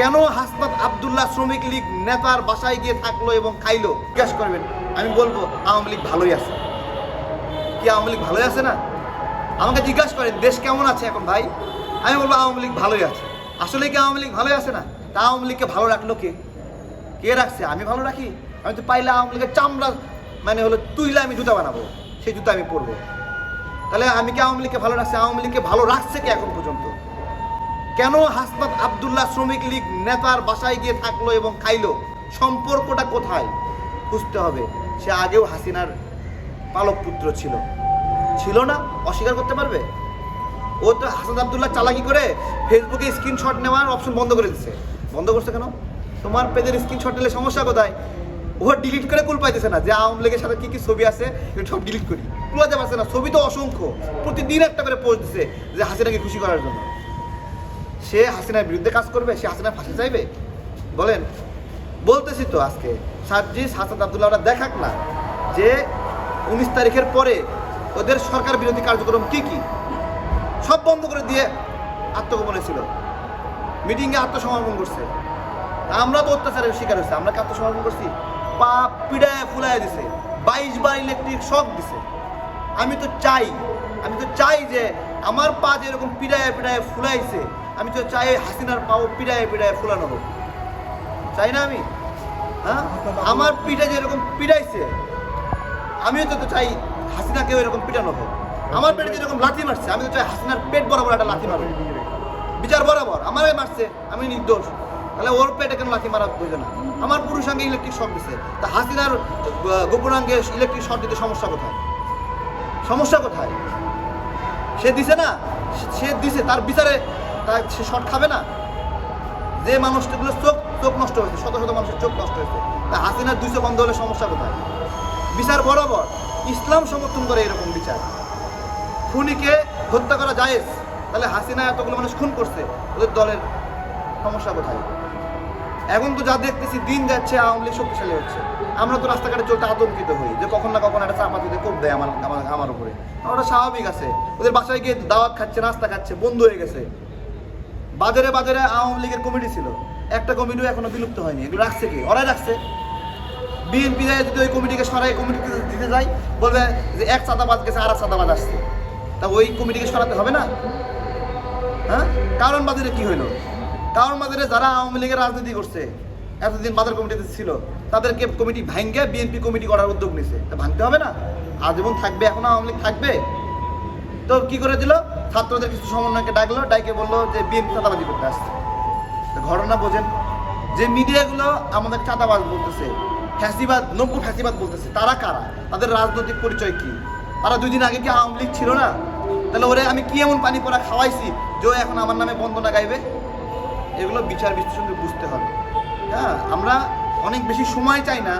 কেন হাসনাত আবদুল্লাহ শ্রমিক লীগ নেতার বাসায় গিয়ে থাকল এবং খাইলো? জিজ্ঞাসা করবেন। আমি বলব, আওয়ামী লীগ ভালোই আছে। কি আওয়ামী লীগ ভালোই আছে না? আমাকে জিজ্ঞাসা করেন, দেশ কেমন আছে এখন ভাই? আমি বলব, আওয়ামী লীগ ভালোই আছে। আসলে কি আওয়ামী লীগ ভালোই আছে না? তা আওয়ামী লীগকে ভালো রাখল কে? কে রাখছে? আমি ভালো রাখি? আমি তো পাইলে আওয়ামী লীগের চামড়া মানে হলো তুইলে আমি জুতা বানাবো, সেই জুতা আমি পরবো। তাহলে আমি কি আওয়ামী লীগকে ভালো রাখছি? আওয়ামী লীগকে ভালো রাখছে কি এখন পর্যন্ত? কেন হাসনাত আবদুল্লাহ শ্রমিক লীগ নেতার বাসায় গিয়ে থাকল এবং খাইলো? সম্পর্কটা কোথায়? বুঝতে হবে। সে আগেও হাসিনার পালক পুত্র ছিল। ছিল না? অস্বীকার করতে পারবে? ও তো হাসান আবদুল্লাহ চালাকি করে ফেসবুকে স্ক্রিনশট নেওয়ার অপশন বন্ধ করে দিচ্ছে বন্ধ করছে কেন? তোমার পেজের স্ক্রিনশট নিলে সমস্যা কোথায়? ও ডিলিট করে কুল পাইতেছে না যে আওয়ামী লীগের সাথে কি কি ছবি আছে সব ডিলিট করি। কুলাতে পারছে না। ছবি তো অসংখ্য। প্রতিদিন একটা করে পোস্ট দিচ্ছে যে হাসিনাকে খুশি করার জন্য। সে হাসিনার বিরুদ্ধে কাজ করবে, সে হাসিনার ফাঁসি চাইবে? বলেন। বলতেছি তো আজকে, সার্জিস হাসান আবদুল্লাহরা দেখাক না যে উনিশ তারিখের পরে ওদের সরকার বিরোধী কার্যক্রম কি কি। সব বন্ধ করে দিয়ে আত্মগোপনে ছিল। মিটিংয়ে আত্মসমর্পণ করছে। আমরা তো অত্যাচারের শিকার হয়েছে, আমরা কি আত্মসমর্পণ করছি? পা পিড়ায় ফুলায় দিছে, বাইশ বার ইলেকট্রিক শক দিছে। আমি তো চাই, আমি তো চাই যে আমার পা যেরকম পিড়ায় পিড়ায় ফুলাইছে আমি তো চাই হাসিনার পাও পিড়ায় পিড়ায় ফুলানো হোক। চাই না আমি? হ্যাঁ? আমার পিঠে যেরকম পিড়াইছে, আমিও তো চাই হাসিনাকেও এরকম পিটানো হোক। আমার পেটে যেরকম লাথি মারছে, আমি তো চাই হাসিনার পেট বরাবর একটা লাথি মারবে বিচার বরাবর আমারই মারছে, আমি নির্দোষ। তাহলে ওর পেটে কেন লাথি মারা না? আমার পুরুষাঙ্গে ইলেকট্রিক শর্ট দিছে। তা হাসিনার গোপনাঙ্গে ইলেকট্রিক শর্ট দিতে সমস্যা কোথায়? সমস্যা কোথায়? সে দিছে না? সে দিছে, তার বিচারে তার সে শর্ট খাবে না। যে মানুষগুলো চোখ চোখ নষ্ট হয়েছে, শত শত মানুষের চোখ নষ্ট হয়েছে, তা হাসিনার দুই চোখ বন্ধ হলে সমস্যা কোথায়? বিচার বরাবর ইসলাম সমর্থন করে এরকম বিচার। খুনিকে হত্যা করা জায়েজ, তাহলে হাসিনা এতগুলো মানুষ খুন করছে, ওদের দলের সমস্যা কোথায়? এখন তো যা দেখতেছি, দিন যাচ্ছে, আওয়ামী লীগ শক্তিশালী হচ্ছে। আমরা তো রাস্তাঘাটে চলতে আতঙ্কিত হই যে কখন না কখন একটা চাপা দিতে কোপ দেয় আমার আমার উপরে। ওটা স্বাভাবিক আছে। ওদের বাসায় গিয়ে দাওয়াত খাচ্ছে, নাস্তা খাচ্ছে, বন্ধ হয়ে গেছে। বাজারে বাজারে আওয়ামী লীগের কমিটি ছিল। একটা কমিটিও এখনও বিলুপ্ত হয়নি। এগুলো রাখছে কি? ওরাই রাখছে। বিএনপি যায় যদি ওই কমিটিকে সরাই কমিটিকে দিতে যায়, বলবে যে এক চাঁদাবাজ গেছে আর এক চাঁদাবাজ আসছে। তা ওই কমিটিকে সরাতে হবে না? হ্যাঁ? কারণ বাজারে কি হইল? কারণ বাজারে যারা আওয়ামী লীগের রাজনীতি করছে, এতদিন বাজার কমিটিতে ছিল, তাদেরকে কমিটি ভাঙ্গে বিএনপি কমিটি করার উদ্যোগ নিছে। তা ভাঙতে হবে না? আজীবন থাকবে, এখন আওয়ামী লীগ থাকবে? তো কি করে দিল? ছাত্রদের কিছু সমন্বয়কে ডাকলো, ডাইকে বলল যে, বিএনপি চাঁদাবাজি করতে আসছে। ঘটনা বোঝেন, যে মিডিয়াগুলো আমাদের চাঁদাবাজ বলতেছে, ফ্যাসিবাদ, নব্য ফ্যাসিবাদ বলতেছে, তারা কারা? তাদের রাজনৈতিক পরিচয় কি? তারা দুই দিন আগে কি আওয়ামী লীগ ছিল না? তাহলে ওরে আমি কি এমন পানি পড়া খাওয়াইছি যে এখন আমার নামে বন্দনা গাইবে? এগুলো বিচার বিশ্লেষণ করে বুঝতে হবে। হ্যাঁ আমরা অনেক বেশি সময় চাই না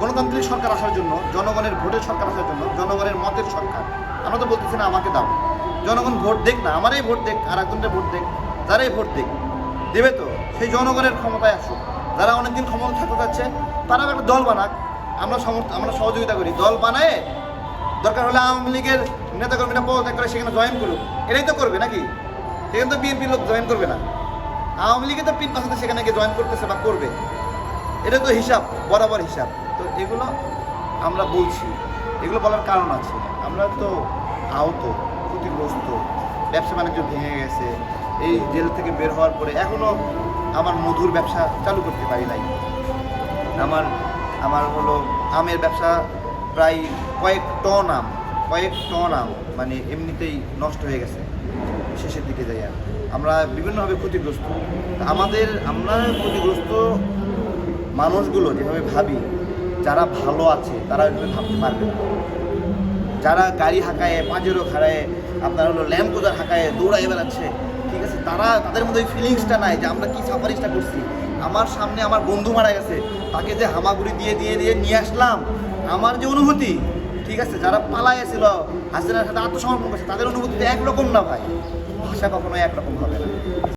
গণতান্ত্রিক সরকার আসার জন্য, জনগণের ভোটের সরকার আসার জন্য, জনগণের মতের সরকার। আমরা তো বলতেছি না আমাকে দাও। জনগণ ভোট দেখ না, আমারই ভোট দেখ আর একজনের ভোট দেখ যারাই ভোট দেখ। দেবে তো? সেই জনগণের ক্ষমতায় আসুক। যারা অনেকদিন ক্ষমতা থাকতে চাচ্ছে তারা একটা দল বানাক। আমরা সমর্থ, আমরা সহযোগিতা করি। দল বানায়, দরকার হলে আওয়ামী লীগের নেতাকর্মীরা পদত্যাগ করে সেখানে জয়েন করুক। এটাই তো করবে নাকি? সেখানে তো বিএনপির লোক জয়েন করবে না। আওয়ামী লীগে তো পিন পাশাতে সেখানে গিয়ে জয়েন করতেছে বা করবে। এটা তো হিসাব, বরাবর হিসাব। তো এগুলো আমরা বলছি। এগুলো বলার কারণ আছে। আমরা তো আহত। ক্ষতিগ্রস্ত ব্যবসা বাণিজ্য ভেঙে গেছে। এই জেল থেকে বের হওয়ার পরে এখনও আমার মধুর ব্যবসা চালু করতে পারি নাই। আমার আমার হলো আমের ব্যবসা প্রায় কয়েক টন আম, কয়েক টন আম মানে এমনিতেই নষ্ট হয়ে গেছে। শেষের দিকে যাই আর আমরা বিভিন্নভাবে ক্ষতিগ্রস্ত। আমাদের, আমরা ক্ষতিগ্রস্ত মানুষগুলো যেভাবে ভাবি, যারা ভালো আছে, তারা এভাবে ভাবতে পারবে না। যারা গাড়ি হাঁকায় পাঁচেরও খাড়ায় আপনার হলো ল্যাম্প কোজার হাঁকায় দৌড়ায় বেড়াচ্ছে, ঠিক আছে? তারা, তাদের মধ্যে ওই ফিলিংসটা নাই যে আমরা কী সাফারিসটা করছি। আমার সামনে আমার বন্ধু মারা গেছে, তাকে যে হামাগুড়ি দিয়ে দিয়ে দিয়ে নিয়ে আসলাম, আমার যে অনুভূতি, ঠিক আছে? যারা পালায় ছিল হাসিনার সাথে আত্মসমর্পণ করছে, তাদের অনুভূতি একরকম না ভাই। ভাষা কখনো একরকম হবে না।